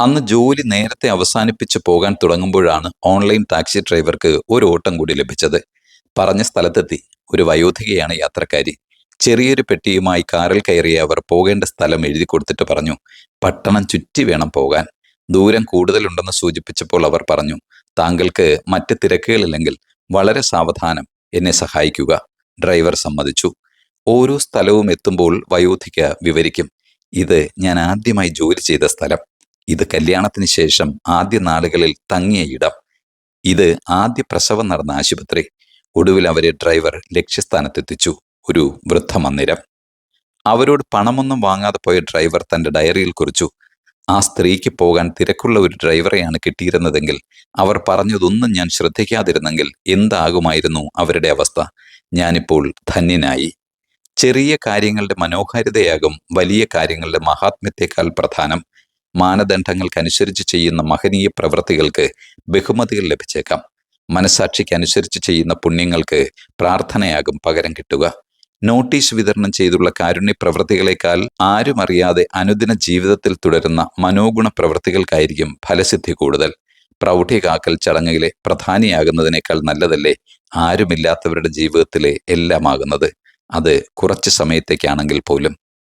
അന്ന് ജോലി നേരത്തെ അവസാനിപ്പിച്ച് പോകാൻ തുടങ്ങുമ്പോഴാണ് ഓൺലൈൻ ടാക്സി ഡ്രൈവർക്ക് ഒരു ഓട്ടം കൂടി ലഭിച്ചത്. പറഞ്ഞ സ്ഥലത്തെത്തി. ഒരു വയോധികയാണ് യാത്രക്കാരി. ചെറിയൊരു പെട്ടിയുമായി കാറിൽ കയറിയ അവർ പോകേണ്ട സ്ഥലം എഴുതി കൊടുത്തിട്ട് പറഞ്ഞു പട്ടണം ചുറ്റി വേണം പോകാൻ. ദൂരം കൂടുതലുണ്ടെന്ന് സൂചിപ്പിച്ചപ്പോൾ അവർ പറഞ്ഞു താങ്കൾക്ക് മറ്റ് തിരക്കുകളില്ലെങ്കിൽ വളരെ സാവധാനം എന്നെ സഹായിക്കുക ഡ്രൈവർ സമ്മതിച്ചു. ഓരോ സ്ഥലവും എത്തുമ്പോൾ വയോധിക വിവരിക്കും ഇത് ഞാൻ ആദ്യമായി ജോലി ചെയ്ത സ്ഥലം. ഇത് കല്യാണത്തിന് ശേഷം ആദ്യ നാളുകളിൽ തങ്ങിയ ഇടം. ഇത് ആദ്യ പ്രസവം നടന്ന ആശുപത്രി. ഒടുവിൽ അവരെ ഡ്രൈവർ ലക്ഷ്യസ്ഥാനത്തെത്തിച്ചു. ഒരു വൃദ്ധമന്ദിരം. അവരോട് പണമൊന്നും വാങ്ങാതെ പോയ ഡ്രൈവർ തന്റെ ഡയറിയിൽ കുറിച്ചു. ആ സ്ത്രീക്ക് പോകാൻ തിരക്കുള്ള ഒരു ഡ്രൈവറെയാണ് കിട്ടിയിരുന്നതെങ്കിൽ അവർ പറഞ്ഞതൊന്നും ഞാൻ ശ്രദ്ധിക്കാതിരുന്നെങ്കിൽ എന്താകുമായിരുന്നു അവരുടെ അവസ്ഥ. ഞാനിപ്പോൾ ധന്യനായി. ചെറിയ കാര്യങ്ങളുടെ മനോഹാരിതയാകും വലിയ കാര്യങ്ങളുടെ മഹാത്മ്യത്തെക്കാൾ പ്രധാനം. മാനദണ്ഡങ്ങൾക്കനുസരിച്ച് ചെയ്യുന്ന മഹനീയ പ്രവൃത്തികൾക്ക് ബഹുമതികൾ ലഭിച്ചേക്കാം. മനസാക്ഷിക്കനുസരിച്ച് ചെയ്യുന്ന പുണ്യങ്ങൾക്ക് പ്രാർത്ഥനയാകും പകരം കിട്ടുക. നോട്ടീസ് വിതരണം ചെയ്തുള്ള കാരുണ്യ പ്രവൃത്തികളെക്കാൾ ആരും അറിയാതെ അനുദിന ജീവിതത്തിൽ തുടരുന്ന മനോഗുണ പ്രവൃത്തികൾക്കായിരിക്കും ഫലസിദ്ധി കൂടുതൽ. പ്രൗഢികാക്കൽ ചടങ്ങിലെ പ്രധാനിയാകുന്നതിനേക്കാൾ നല്ലതല്ലേ ആരുമില്ലാത്തവരുടെ ജീവിതത്തിലെ എല്ലാമാകുന്നത്? അത് കുറച്ച് സമയത്തേക്കാണെങ്കിൽ പോലും